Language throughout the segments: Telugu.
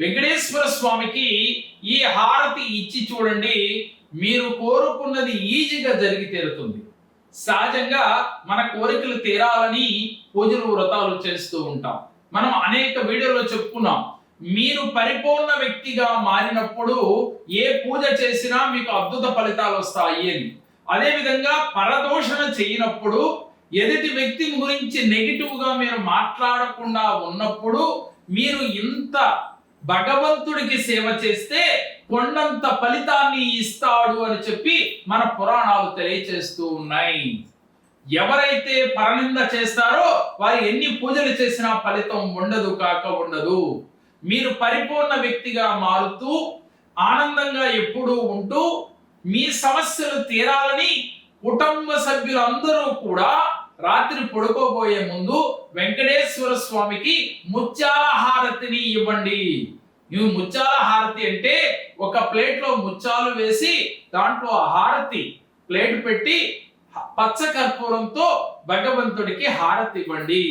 వెంకటేశ్వర స్వామికి ఈ హారతి ఇచ్చి చూడండి మీరు కోరుకున్నది ఈజీగా జరిగి తీరుతుంది. సహజంగా మన కోరికలు తీరాలని పూజలు వ్రతాలు చేస్తూ ఉంటాం. మనం అనేక వీడియోలో చెప్పుకున్నాం. మీరు పరిపూర్ణ వ్యక్తిగా మారినప్పుడు ఏ పూజ చేసినా మీకు అద్భుత ఫలితాలు వస్తాయి అని. అదేవిధంగా పరదోషణ చేయనప్పుడు ఎదుటి వ్యక్తి గురించి నెగిటివ్గా మీరు మాట్లాడకుండా ఉన్నప్పుడు మీరు ఇంత భగవంతుడికి సేవ చేస్తే కొండంత ఫలితాన్ని ఇస్తాడు అని చెప్పి మన పురాణాలు తెలియచేస్తూ ఉన్నాయి. ఎవరైతే పరనింద చేస్తారో వారు ఎన్ని పూజలు చేసినా ఫలితం ఉండదు కాక ఉండదు. మీరు పరిపూర్ణ వ్యక్తిగా మారుతూ ఆనందంగా ఎప్పుడూ ఉంటూ మీ సమస్యలు తీరాలని కుటుంబ సభ్యులందరూ కూడా రాత్రి పడుకోబోయే ముందు వెంకటేశ్వర స్వామికి ముత్యాల హారతిని ఇవ్వండి. నువ్వు ముత్యాల హారతి అంటే ఒక ప్లేట్లో ముత్యాలు వేసి దాంట్లో హారతి ప్లేట్ పెట్టి పచ్చ కర్పూరంతో భగవంతుడికి హారతి ఇవ్వండి.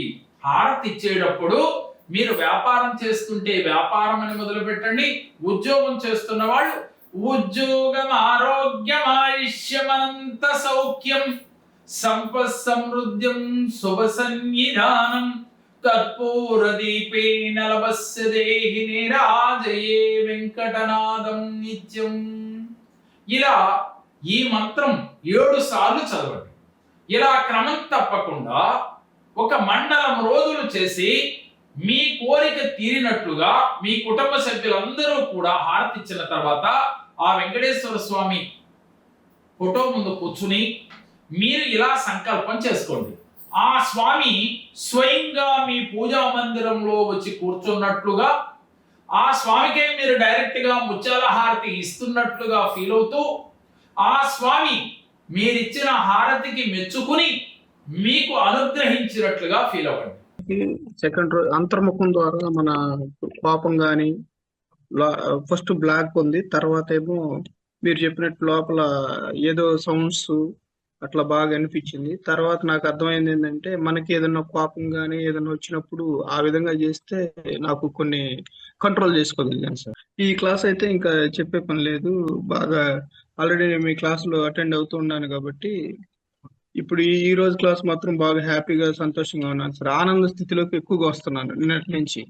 హారతి ఇచ్చేటప్పుడు మీరు వ్యాపారం చేస్తుంటే వ్యాపారం అని మొదలు పెట్టండి. ఉద్యోగం చేస్తున్న వాళ్ళు ఉద్యోగం ఆరోగ్యం ఆయుష్యమంత సౌఖ్యం సంప సమృద్ధ్యం శుభ సన్నిధానం కర్పూర దీపేన లభస్య దేహి నిరాజయే వెంకటనాదం నిత్యం. ఇలా ఈ మంత్రం ఏడు సార్లు చదవండి. ఇలా క్రమం తప్పకుండా ఒక మండలం రోజులు చేసి మీ కోరిక తీరినట్లుగా మీ కుటుంబ సభ్యులందరూ కూడా హారతిచ్చిన తర్వాత ఆ వెంకటేశ్వర స్వామి ఫోటో ముందు కూర్చుని మీరు ఇలా సంకల్పం చేసుకోండి. ఆ స్వామి స్వయంగా మీ పూజా మందిరంలో వచ్చి కూర్చున్నట్లుగా ఆ స్వామికే మీరు డైరెక్ట్గా ముత్యాల హారతి ఇస్తున్నట్లుగా ఫీల్ అవుతూ ఆ స్వామి మీరిచ్చిన హారతికి మెచ్చుకుని మీకు అనుగ్రహించినట్లుగా ఫీల్ అవ్వండి. సెకండ్ రోజు అంతర్ముఖం ద్వారా మన పాపం గాని ఫస్ట్ బ్లాక్ ఉంది తర్వాత ఏమో మీరు చెప్పినట్టు లోపల ఏదో సౌండ్స్ అట్లా బాగా అనిపించింది. తర్వాత నాకు అర్థమైంది ఏంటంటే మనకి ఏదైనా కోపం కానీ ఏదైనా వచ్చినప్పుడు ఆ విధంగా చేస్తే నాకు కొన్ని కంట్రోల్ చేసుకోగలిగాను సార్. ఈ క్లాస్ అయితే ఇంకా చెప్పే పని లేదు. బాగా ఆల్రెడీ నేను మీ క్లాసులో అటెండ్ అవుతూ ఉన్నాను కాబట్టి ఇప్పుడు ఈ ఈ రోజు క్లాస్ మాత్రం బాగా హ్యాపీగా సంతోషంగా ఉన్నాను సార్. ఆనంద స్థితిలోకి ఎక్కువగా వస్తున్నాను నిన్నటి నుంచి.